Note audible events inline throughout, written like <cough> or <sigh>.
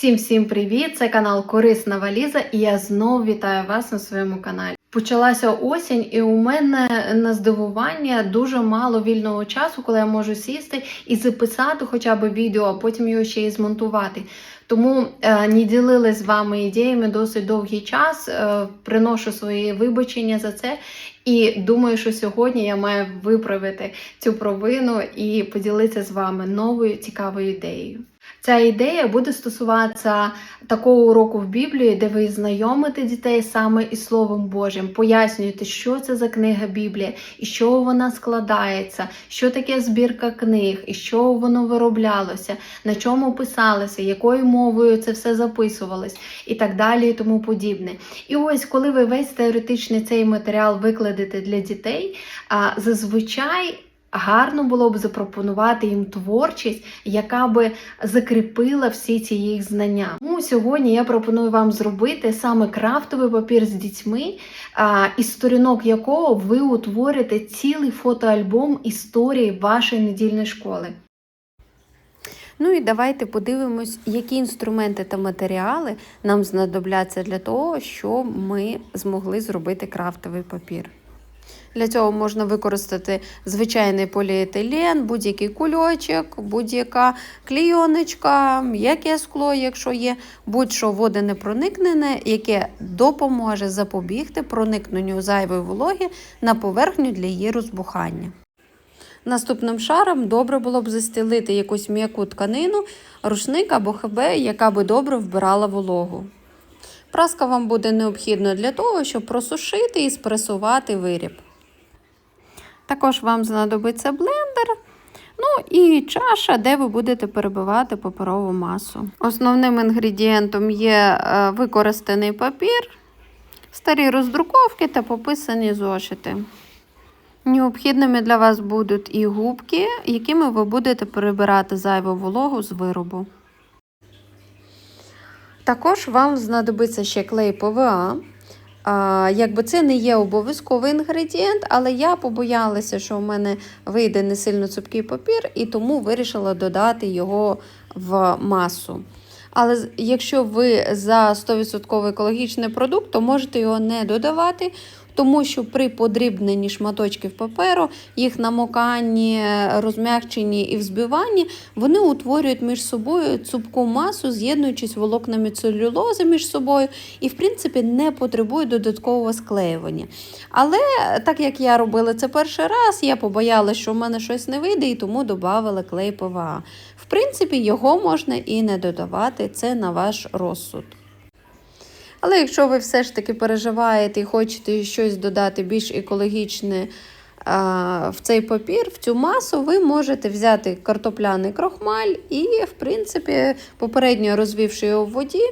Всім всім привіт! Це канал Корисна Валіза, і я знову вітаю вас на своєму каналі. Почалася осінь, і у мене на здивування дуже мало вільного часу, коли я можу сісти і записати хоча б відео, а потім його ще й змонтувати. Тому е, не ділилась з вами ідеями досить довгий час. Е, приношу свої вибачення за це. І думаю, що сьогодні я маю виправити цю провину і поділитися з вами новою цікавою ідеєю. Ця ідея буде стосуватися такого уроку в Біблії, де ви знайомите дітей саме із Словом Божим, пояснюєте, що це за книга Біблія, і що вона складається, що таке збірка книг, і що воно вироблялося, на чому писалося, якою мовою це все записувалось, і так далі, і тому подібне. І ось, коли ви весь теоретичний цей матеріал викладете для дітей, зазвичай. Гарно було б запропонувати їм творчість, яка би закріпила всі ці їх знання. Тому сьогодні я пропоную вам зробити саме крафтовий папір з дітьми, із сторінок якого ви утворите цілий фотоальбом історії вашої недільної школи. Ну і давайте подивимось, які інструменти та матеріали нам знадобляться для того, щоб ми змогли зробити крафтовий папір. Для цього можна використати звичайний поліетилен, будь-який кульочок, будь-яка клійоночка, м'яке скло, якщо є, будь-що водонепроникнене, яке допоможе запобігти проникненню зайвої вологи на поверхню для її розбухання. Наступним шаром добре було б застелити якусь м'яку тканину, рушник або ХБ, яка би добре вбирала вологу. Праска вам буде необхідна для того, щоб просушити і спресувати виріб. Також вам знадобиться блендер. Ну і чаша, де ви будете перебивати паперову масу. Основним інгредієнтом є е, використаний папір, старі роздруковки та пописані зошити. Необхідними для вас будуть і губки, якими ви будете перебирати зайву вологу з виробу. Також вам знадобиться ще клей ПВА. А, якби це не є обов'язковий інгредієнт, але я побоялася, що в мене вийде не сильно цупкий папір, і тому вирішила додати його в масу. Але якщо ви за 100% екологічний продукт, то можете його не додавати, тому що при подрібненні шматочків паперу, їх намоканні, розм'якченні і взбиванні, вони утворюють між собою цупку масу, з'єднуючись волокнами целюлози між собою, і, в принципі, не потребують додаткового склеювання. Але так як я робила це перший раз, я побоялася, що в мене щось не вийде, і тому додавала клей ПВА. В принципі, його можна і не додавати, це на ваш розсуд. Але якщо ви все ж таки переживаєте і хочете щось додати більш екологічне а, в цей папір, в цю масу, ви можете взяти картопляний крохмаль і, в принципі, попередньо розвівши його в воді,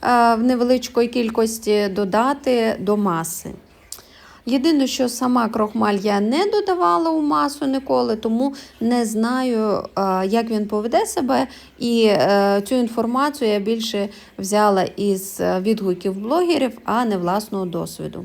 а, в невеличкої кількості додати до маси. Єдине, що сама крохмаль я не додавала у масу ніколи, тому не знаю, як він поведе себе. І е, цю інформацію я більше взяла із е, відгуків блогерів, а не власного досвіду.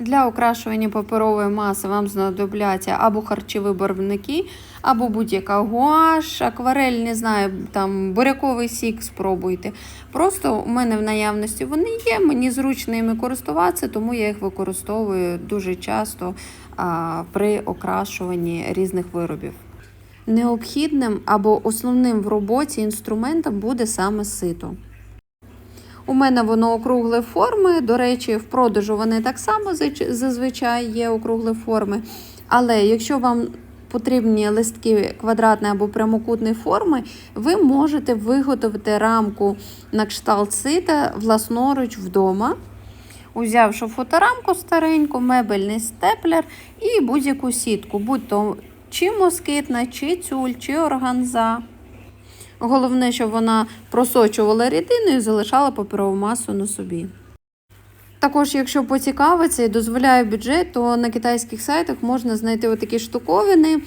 Для окрашування паперової маси вам знадобляться або харчові барвники, або будь-яка гуаш, акварель, не знаю, там буряковий сік спробуйте. Просто у мене в наявності вони є, мені зручно ними користуватися, тому я їх використовую дуже часто а, при окрашуванні різних виробів. Необхідним або основним в роботі інструментом буде саме сито. У мене воно округлої форми. До речі, в продажу вони так само зазвичай є округлої форми. Але якщо вам потрібні листки квадратної або прямокутної форми, ви можете виготовити рамку на кшталт сита власноруч вдома. Узявши фоторамку стареньку, мебельний степлер і будь-яку сітку, будь-то чи москитна, чи тюль, чи органза. Головне, щоб вона просочувала рідину і залишала паперову масу на собі. Також, якщо поцікавиться і дозволяє бюджет, то на китайських сайтах можна знайти отакі штуковини.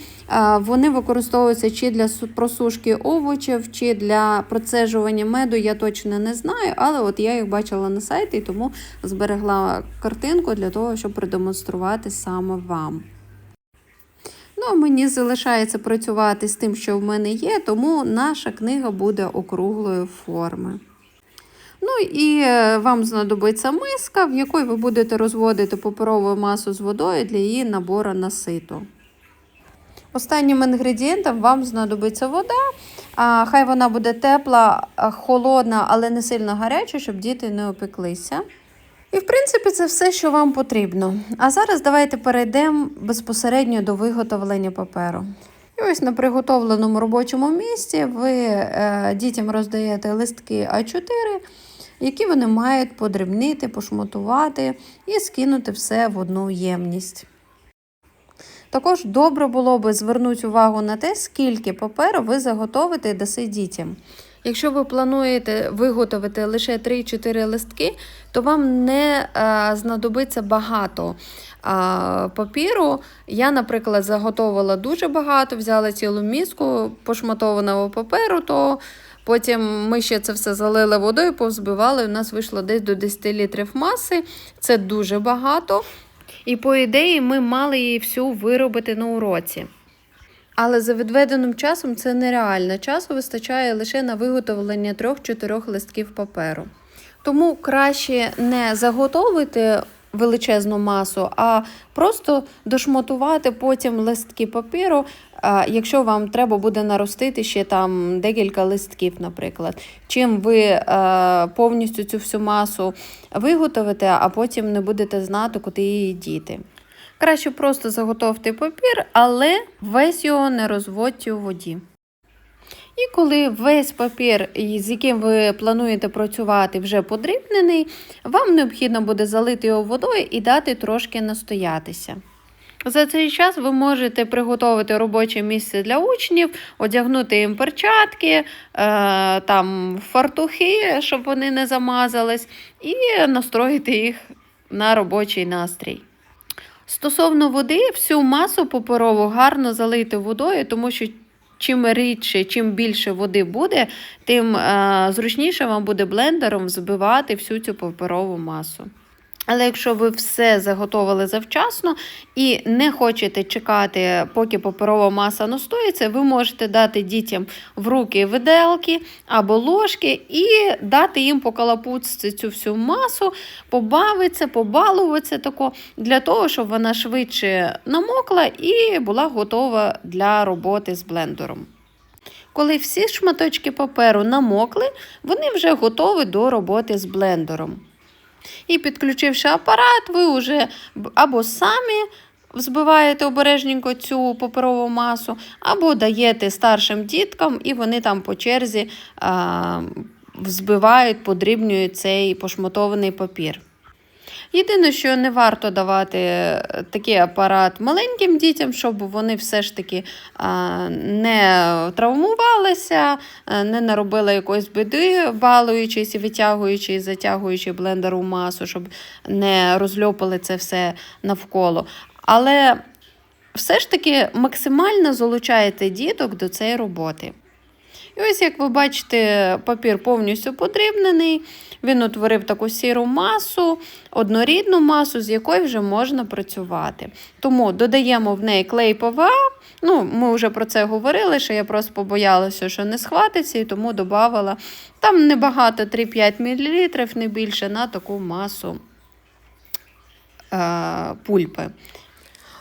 Вони використовуються чи для просушки овочів, чи для процежування меду, я точно не знаю, але от я їх бачила на сайті, тому зберегла картинку для того, щоб продемонструвати саме вам. Ну, мені залишається працювати з тим, що в мене є, тому наша книга буде округлої форми. Ну і е, вам знадобиться миска, в якій ви будете розводити паперову масу з водою для її набору на сито. Останнім інгредієнтом вам знадобиться вода. А, хай вона буде тепла, холодна, але не сильно гаряча, щоб діти не опеклися. І, в принципі, це все, що вам потрібно. А зараз давайте перейдемо безпосередньо до виготовлення паперу. І ось на приготовленому робочому місці ви е, дітям роздаєте листки А4, які вони мають подрібнити, пошматувати і скинути все в одну ємність. Також добре було би звернути увагу на те, скільки паперу ви заготовите і даси дітям. Якщо ви плануєте виготовити лише 3-4 листки, то вам не е, знадобиться багато е, папіру. Я, наприклад, заготовила дуже багато, взяла цілу міску пошматованого паперу, то потім ми ще це все залили водою, повзбивали. У нас вийшло десь до 10 літрів маси. Це дуже багато. І по ідеї ми мали її всю виробити на уроці. Але за відведеним часом це нереально. Часу вистачає лише на виготовлення 3-4 листків паперу. Тому краще не заготовити величезну масу, а просто дошмотувати потім листки паперу, якщо вам треба буде наростити ще там декілька листків, наприклад. Чим ви повністю цю всю масу виготовите, а потім не будете знати, куди її діти. Краще просто заготовте папір, але весь його не розводьте у воді. І коли весь папір, з яким ви плануєте працювати, вже подрібнений, вам необхідно буде залити його водою і дати трошки настоятися. За цей час ви можете приготувати робоче місце для учнів, одягнути їм перчатки, е, там, фартухи, щоб вони не замазались, і настроїти їх на робочий настрій. Стосовно води, всю масу паперову гарно залити водою, тому що чим рідше, чим більше води буде, тим е, зручніше вам буде блендером збивати всю цю паперову масу. Але якщо ви все заготовили завчасно і не хочете чекати, поки паперова маса настоїться, ви можете дати дітям в руки виделки або ложки і дати їм покалапуцити цю всю масу, побавитися, побалуватися тако, для того, щоб вона швидше намокла і була готова для роботи з блендером. Коли всі шматочки паперу намокли, вони вже готові до роботи з блендером. І підключивши апарат, ви вже або самі взбиваєте обережненько цю паперову масу, або даєте старшим діткам, і вони там по черзі а, взбивають, подрібнюють цей пошматований папір. Єдине, що не варто давати такий апарат маленьким дітям, щоб вони все ж таки не травмувалися, не наробили якоїсь біди, балуючись, витягуючи і затягуючи блендер у масу, щоб не розльопали це все навколо. Але все ж таки максимально залучаєте діток до цієї роботи. І ось, як ви бачите, папір повністю подрібнений. Він утворив таку сіру масу, однорідну масу, з якою вже можна працювати. Тому додаємо в неї клей ПВА. Ну, Ми вже про це говорили, що я просто побоялася, що не схватиться, і тому додавала там небагато 3-5 мл, не більше на таку масу е, пульпи.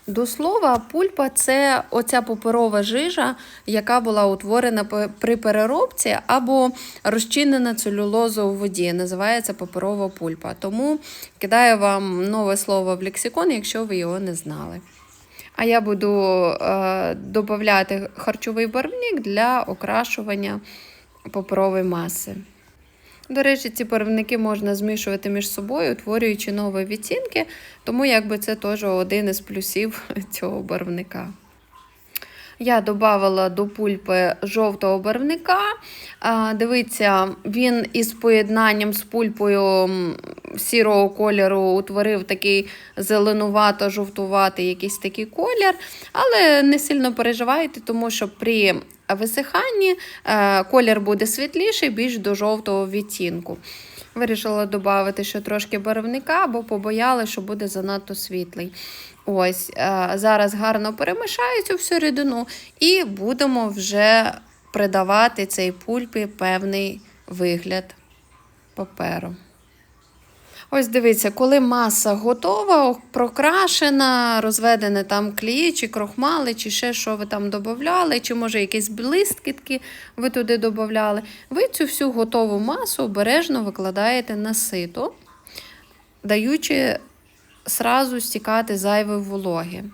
До слова, пульпа це оця паперова жижа, яка була утворена при переробці або розчинена целюлоза у воді. Називається паперова пульпа. Тому кидаю вам нове слово в лексикон, якщо ви його не знали. А я буду е, додати харчовий барвник для окрашування паперової маси. До речі, ці барвники можна змішувати між собою, утворюючи нові відтінки, тому якби це теж один із плюсів <laughs> цього барвника. Я додавала до пульпи жовтого барвника. Дивіться, він із поєднанням з пульпою сірого кольору утворив такий зеленувато-жовтуватий якийсь такий колір. Але не сильно переживайте, тому що при висиханні колір буде світліший, більш до жовтого відтінку. Вирішила додати ще трошки барвника, бо побоялася, що буде занадто світлий. Ось е, зараз гарно перемішаю цю всю рідину і будемо вже придавати цей пульпі певний вигляд паперу. Ось дивіться, коли маса готова, прокрашена, розведене там клей, чи крохмали, чи ще що ви там додавали, чи може якісь блискітки ви туди додавали, ви цю всю готову масу обережно викладаєте на сито, даючи сразу стікати зайвої вологи.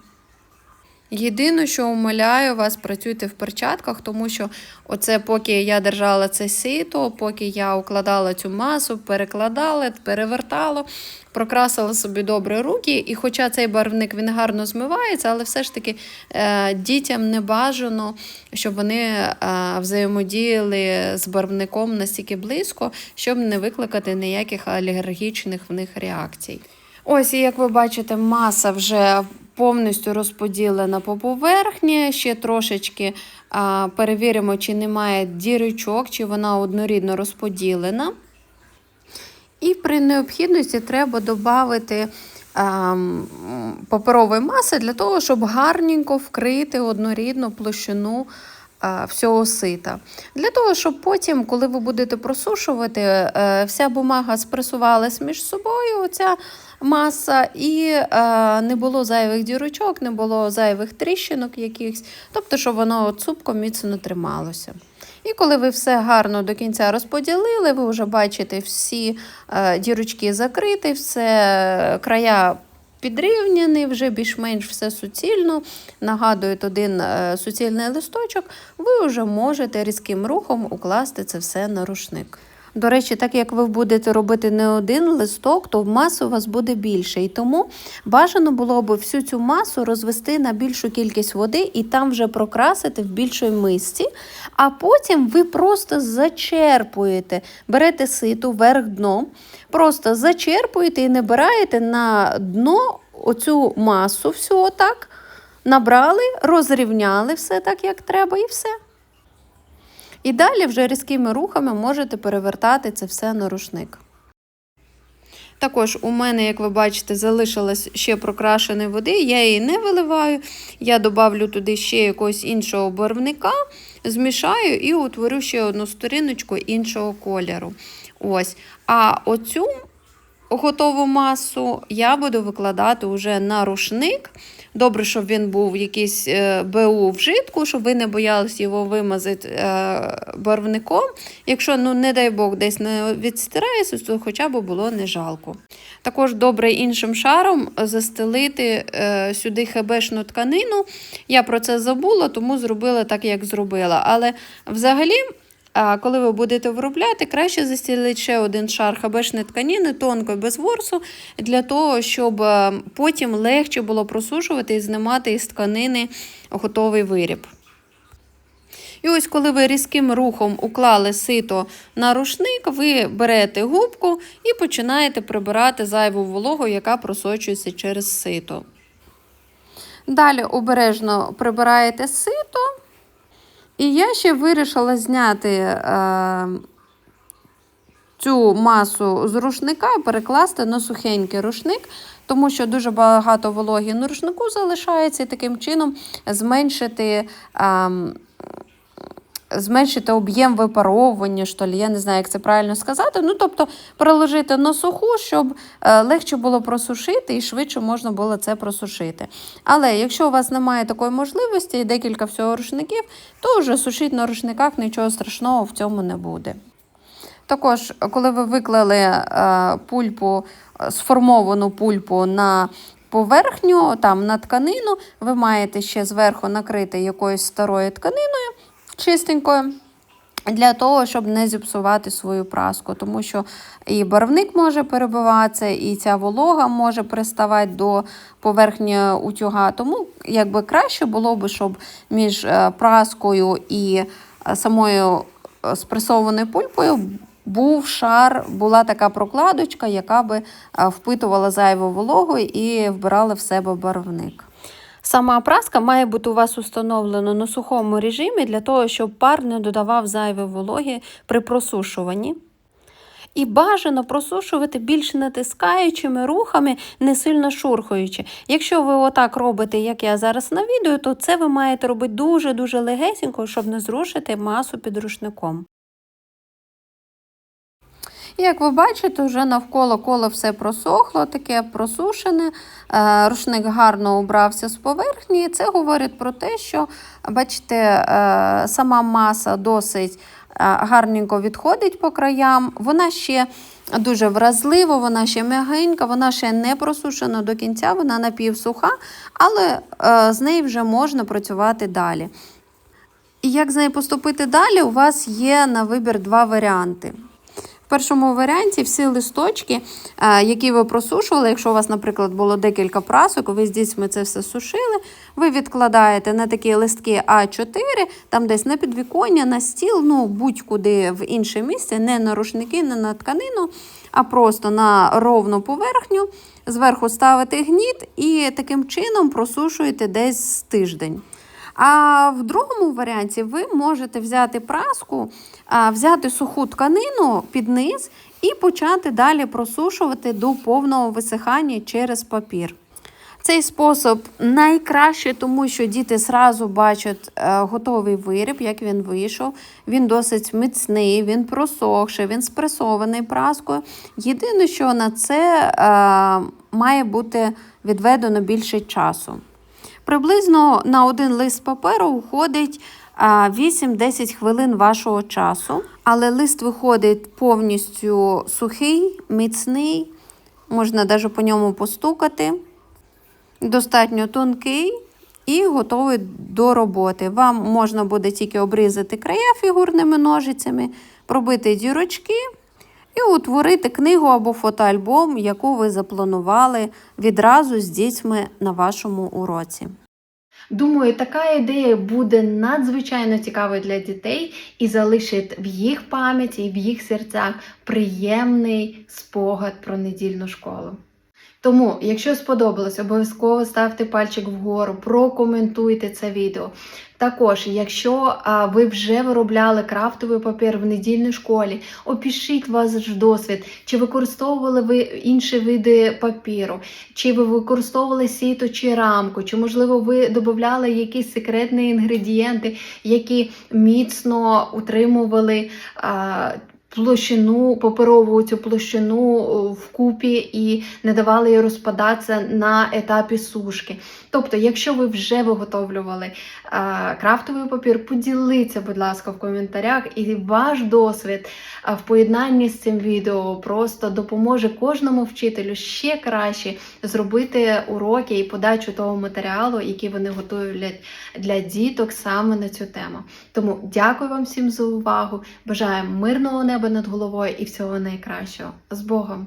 Єдине, що умоляю вас, працюйте в перчатках, тому що оце поки я держала це сито, поки я укладала цю масу, перекладала, перевертала, прокрасила собі добре руки. І хоча цей барвник він гарно змивається, але все ж таки е, дітям не бажано, щоб вони е, взаємодіяли з барвником настільки близько, щоб не викликати ніяких алергічних в них реакцій. Ось, і як ви бачите, маса вже повністю розподілена по поверхні. Ще трошечки а, перевіримо, чи немає дірочок, чи вона однорідно розподілена. І при необхідності треба додати паперової маси для того, щоб гарненько вкрити однорідну площину всього сита. Для того, щоб потім, коли ви будете просушувати, е, вся бумага спресувалась між собою. Оця маса, і е, не було зайвих дірочок, не було зайвих тріщинок якихось, тобто, щоб воно цупком міцно трималося. І коли ви все гарно до кінця розподілили, ви вже бачите всі е, дірочки закриті, все края підрівняні, вже більш-менш все суцільно. Нагадують один е, суцільний листочок, ви вже можете різким рухом укласти це все на рушник. До речі, так як ви будете робити не один листок, то маси у вас буде більше. І тому бажано було б всю цю масу розвести на більшу кількість води і там вже прокрасити в більшій мисці. А потім ви просто зачерпуєте, берете ситу вверх дном, просто зачерпуєте і набираєте на дно оцю масу всю отак. Набрали, розрівняли все так, як треба, і все. І далі вже різкими рухами можете перевертати це все на рушник. Також у мене, як ви бачите, залишилось ще прокрашеної води, я її не виливаю. Я добавлю туди ще якогось іншого барвника, змішаю і утворю ще одну сторіночку іншого кольору. Ось. А оцю готову масу я буду викладати вже на рушник. Добре, щоб він був якийсь е, БУ вжитку, щоб ви не боялись його вимазати е, барвником. Якщо, ну, не дай Бог, десь не відстирається, то хоча б було не жалко. Також добре іншим шаром застелити е, сюди хебешну тканину. Я про це забула, тому зробила так, як зробила. Але взагалі. Коли ви будете виробляти, краще застілити ще один шар хабешної тканини, тонкої, без ворсу, для того, щоб е, потім легше було просушувати і знімати із тканини готовий виріб. І ось, коли ви різким рухом уклали сито на рушник, ви берете губку і починаєте прибирати зайву вологу, яка просочується через сито. Далі обережно прибираєте сито. І я ще вирішила зняти е, цю масу з рушника і перекласти на сухенький рушник, тому що дуже багато вологі на рушнику залишається, і таким чином зменшити. Е, Зменшити об'єм випаровування, що ли, я не знаю, як це правильно сказати. Ну, тобто, проложити на суху, щоб е, легше було просушити і швидше можна було це просушити. Але якщо у вас немає такої можливості і декілька всього рушників, то вже сушити на рушниках нічого страшного в цьому не буде. Також, коли ви виклали е, пульпу, сформовану пульпу на поверхню, там на тканину, ви маєте ще зверху накрити якоюсь старою тканиною чистенькою. Для того, щоб не зіпсувати свою праску, тому що і барвник може перебиватися, і ця волога може приставати до поверхні утюга. Тому якби краще було б, щоб між праскою і самою спресованою пульпою був шар, була така прокладочка, яка би впитувала зайву вологу і вбирала в себе барвник. Сама праска має бути у вас установлена на сухому режимі для того, щоб пар не додавав зайві вологи при просушуванні. І бажано просушувати більш натискаючими рухами, не сильно шурхаючи. Якщо ви отак робите, як я зараз на відео, то це ви маєте робити дуже-дуже легесенько, щоб не зрушити масу під рушником. Як ви бачите, вже навколо коло все просохло, таке просушене, е, рушник гарно убрався з поверхні. Це говорить про те, що, бачите, е, сама маса досить е, гарненько відходить по краям. Вона ще дуже вразлива, вона ще м'ягенька, вона ще не просушена до кінця, вона напівсуха, але з нею вже можна працювати далі. І як з нею поступити далі, у вас є на вибір два варіанти. Першому варіанті всі листочки, е, які ви просушували, якщо у вас, наприклад, було декілька прасок, ви з дітьми це все сушили, ви відкладаєте на такі листки А4, там десь на підвіконня, на стіл, ну будь-куди в інше місце, не на рушники, не на тканину, а просто на ровну поверхню. Зверху ставите гніт і таким чином просушуєте десь тиждень. А в другому варіанті ви можете взяти праску, взяти суху тканину під низ і почати далі просушувати до повного висихання через папір. Цей спосіб найкраще, тому що діти зразу бачать е, готовий виріб, як він вийшов. Він досить міцний, він просохший, він спресований праскою. Єдине, що на це е, має бути відведено більше часу. Приблизно на один лист паперу уходить 8-10 хвилин вашого часу, але лист виходить повністю сухий, міцний, можна навіть по ньому постукати, достатньо тонкий і готовий до роботи. Вам можна буде тільки обрізати края фігурними ножицями, пробити дірочки. І утворити книгу або фотоальбом, яку ви запланували відразу з дітьми на вашому уроці. Думаю, така ідея буде надзвичайно цікавою для дітей і залишить в їх пам'яті і в їх серцях приємний спогад про недільну школу. Тому, якщо сподобалось, обов'язково ставте пальчик вгору, прокоментуйте це відео. Також, якщо а, ви вже виробляли крафтовий папір в недільній школі, опишіть ваш досвід, чи використовували ви інші види папіру, чи ви використовували сіто чи рамку, чи, можливо, ви додавали якісь секретні інгредієнти, які міцно утримували. А, Площину, паперову цю площину вкупі і не давали їй розпадатися на етапі сушки. Тобто, якщо ви вже виготовлювали а, крафтовий папір, поділіться, будь ласка, в коментарях, і ваш досвід а, в поєднанні з цим відео просто допоможе кожному вчителю ще краще зробити уроки і подачу того матеріалу, який вони готують для діток саме на цю тему. Тому дякую вам всім за увагу. Бажаю мирного неба над головою і всього найкращого. З Богом!